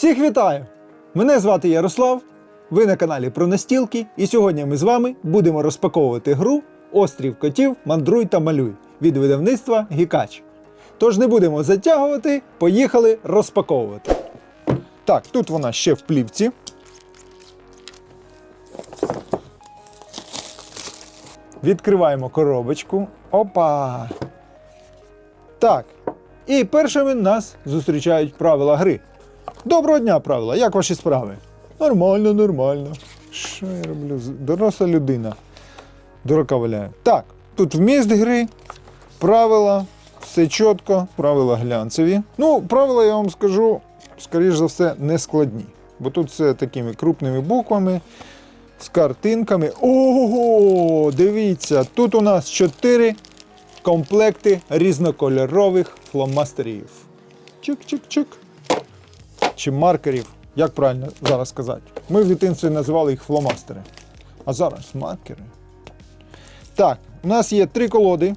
Всіх вітаю! Мене звати Ярослав. Ви на каналі про настілки, і сьогодні ми з вами будемо розпаковувати гру Острів котів Мандруй та малюй від видавництва Гікач. Тож не будемо затягувати, поїхали розпаковувати. Так, тут вона ще в плівці. Відкриваємо коробочку. Опа! Так. І першими нас зустрічають правила гри. Доброго дня, правила. Як ваші справи? Нормально, нормально. Що я роблю? Доросла людина. Дурака валяє. Так, тут вміст гри, правила, все чітко, правила глянцеві. Ну, правила, я вам скажу, скоріш за все, не складні. Бо тут все такими крупними буквами, з картинками. Ого! Дивіться, тут у нас 4 комплекти різнокольорових фломастерів. Чик-чик-чик. Чи маркерів. Як правильно зараз сказати? Ми в дитинстві називали їх фломастери. А зараз маркери. Так, у нас є три колоди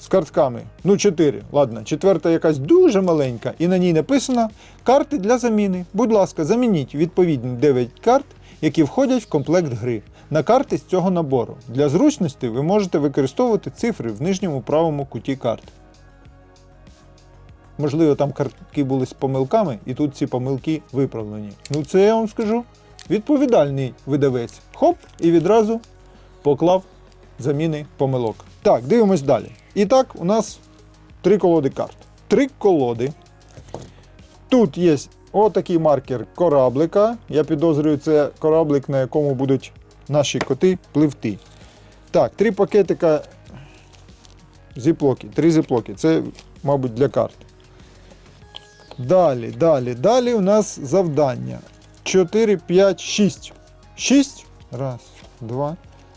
з картками. Ну, чотири. Ладно, четверта якась дуже маленька, і на ній написано карти для заміни. Будь ласка, замініть відповідні 9 карт, які входять в комплект гри. На карти з цього набору. Для зручності ви можете використовувати цифри в нижньому правому куті карти. Можливо, там картки були з помилками, і тут ці помилки виправлені. Ну, це я вам скажу. Відповідальний видавець. Хоп, і відразу поклав заміни помилок. Так, дивимось далі. І так, у нас три колоди карт. Три колоди. Тут є отакий маркер кораблика. Я підозрюю, це кораблик, на якому будуть наші коти пливти. Так, три пакетика зіплоки. Три зіплоки. Це, мабуть, для карт. Далі, далі, далі у нас завдання. 4, 5, 6. 6. Раз, два,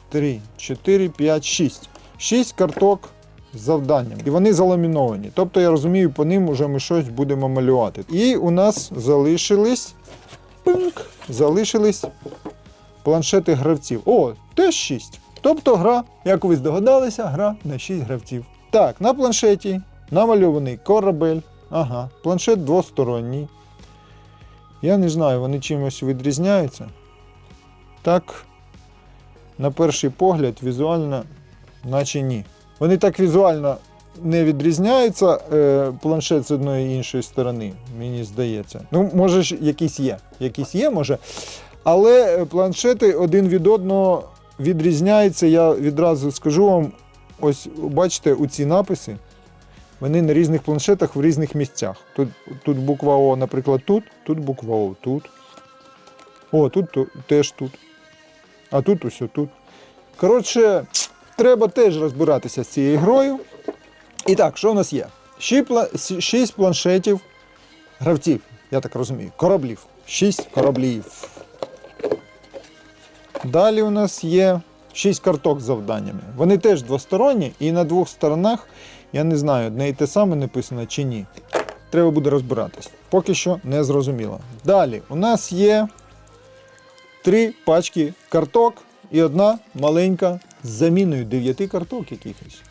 три, 4, 5, 6. 6 карток з завданням. І вони заламіновані. Тобто, я розумію, по ним вже ми щось будемо малювати. І у нас залишились. Пинк, залишились планшети гравців. О, теж 6. Тобто гра, як ви здогадалися, гра на 6 гравців. Так, на планшеті намальований корабель. Ага, планшет двосторонній. Я не знаю, вони чимось відрізняються. Так, на перший погляд, візуально, наче ні. Вони так візуально не відрізняються, е, планшет з одної і іншої сторони, мені здається. Ну, може, ж якісь є. Якісь є, може. Але е, планшети один від одного відрізняються. Я відразу скажу вам: ось бачите, у ці написи. Вони на різних планшетах в різних місцях. Тут, тут буква О, наприклад, тут, тут буква О, тут. О, тут то- теж тут. А тут ось тут. Коротше, треба теж розбиратися з цією грою. І так, що в нас є? Шість Шість планшетів гравців, я так розумію, кораблів. Шість кораблів. Далі у нас є 6 карток з завданнями. Вони теж двосторонні, і на двох сторонах я не знаю, одне і те саме написано чи ні. Треба буде розбиратись. Поки що не зрозуміло. Далі у нас є три пачки карток і одна маленька з заміною 9 карток якихось.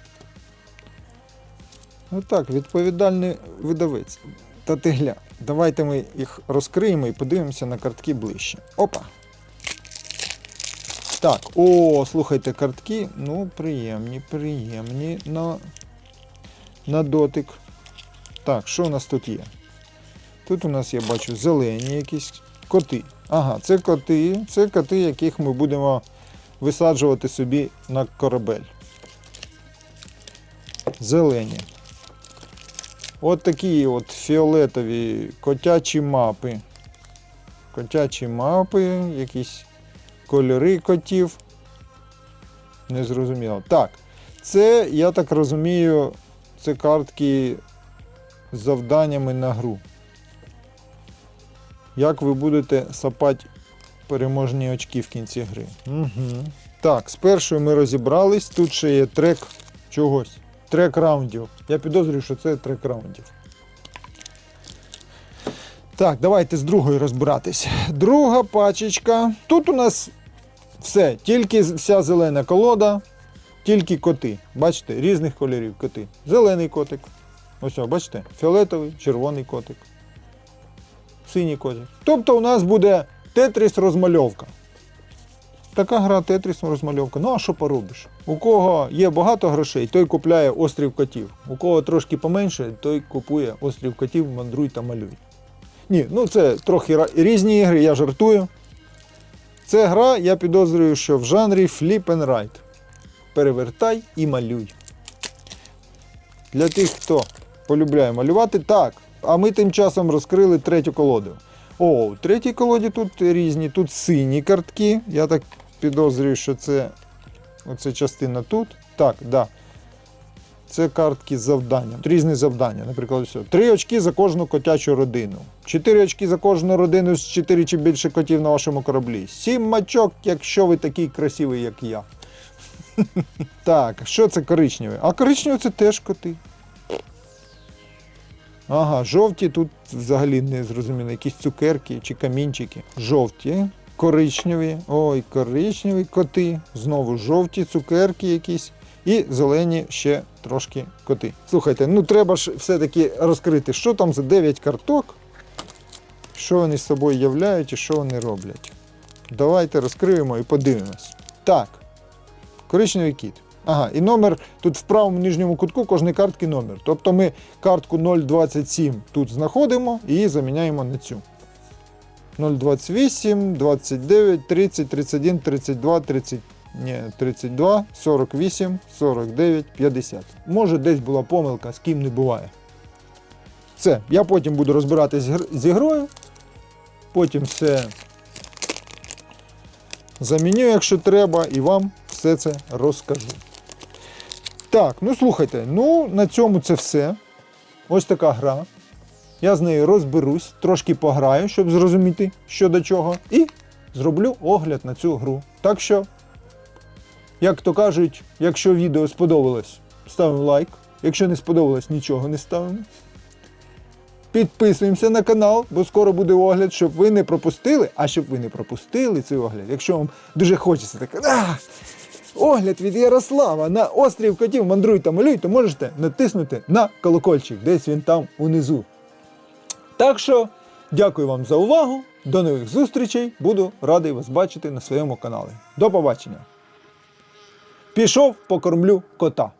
Отак, відповідальний видавець. Та ти гля. Давайте ми їх розкриємо і подивимося на картки ближче. Опа! Так, о, слухайте, картки, ну, приємні, приємні на, на дотик. Так, що у нас тут є? Тут у нас я бачу зелені якісь коти. Ага, це коти, це коти, яких ми будемо висаджувати собі на корабель. Зелені. От такі от фіолетові котячі мапи. Котячі мапи, якісь кольори котів. Незрозуміло. Так, це, я так розумію, це картки з завданнями на гру. Як ви будете сапати переможні очки в кінці гри. Угу. Так, з першою ми розібрались. Тут ще є трек чогось. Трек раундів. Я підозрюю, що це трек раундів. Так, давайте з другою розбиратись. Друга пачечка. Тут у нас все, тільки вся зелена колода, тільки коти. Бачите, різних кольорів коти. Зелений котик. Ось, бачите, фіолетовий, червоний котик. Синій котик. Тобто у нас буде Тетріс розмальовка. Така гра Тетріс розмальовка. Ну а що поробиш? У кого є багато грошей, той купляє острів котів. У кого трошки поменше, той купує острів котів, мандруй та малюй. Ні, ну це трохи різні ігри, я жартую. Це гра, я підозрюю, що в жанрі Flip and Write. Перевертай і малюй. Для тих, хто полюбляє малювати, так. А ми тим часом розкрили третю колоду. О, у третій колоді тут різні, тут сині картки. Я так підозрюю, що це оце частина тут. Так, да. Це картки з завданням. Різні завдання. Наприклад, все. Три очки за кожну котячу родину. Чотири очки за кожну родину з чотири чи більше котів на вашому кораблі. Сім мачок, якщо ви такий красивий, як я. Так, що це коричневе? А коричневе це теж коти. Ага, жовті тут взагалі не зрозуміло, якісь цукерки чи камінчики. Жовті, коричневі, ой, коричневі коти, знову жовті цукерки якісь. І зелені ще трошки коти. Слухайте, ну треба ж все-таки розкрити, що там за 9 карток, що вони з собою являють і що вони роблять. Давайте розкриємо і подивимось. Так, коричневий кіт. Ага, і номер тут в правому нижньому кутку кожної картки номер. Тобто ми картку 027 тут знаходимо і заміняємо на цю. 028, 29, 30, 31, 32, 30, ні, 32, 48, 49, 50. Може, десь була помилка, з ким не буває. Все, я потім буду розбиратись з ігрою. Потім все заміню, якщо треба, і вам все це розкажу. Так, ну слухайте, ну на цьому це все. Ось така гра. Я з нею розберусь, трошки пограю, щоб зрозуміти, що до чого, і зроблю огляд на цю гру. Так що, як то кажуть, якщо відео сподобалось, ставимо лайк. Якщо не сподобалось, нічого не ставимо. Підписуємося на канал, бо скоро буде огляд, щоб ви не пропустили. А щоб ви не пропустили цей огляд, якщо вам дуже хочеться так. Огляд від Ярослава на острів котів мандруй та малюй, то можете натиснути на колокольчик, десь він там унизу. Так що, дякую вам за увагу. До нових зустрічей. Буду радий вас бачити на своєму каналі. До побачення. Пішов, покормлю кота.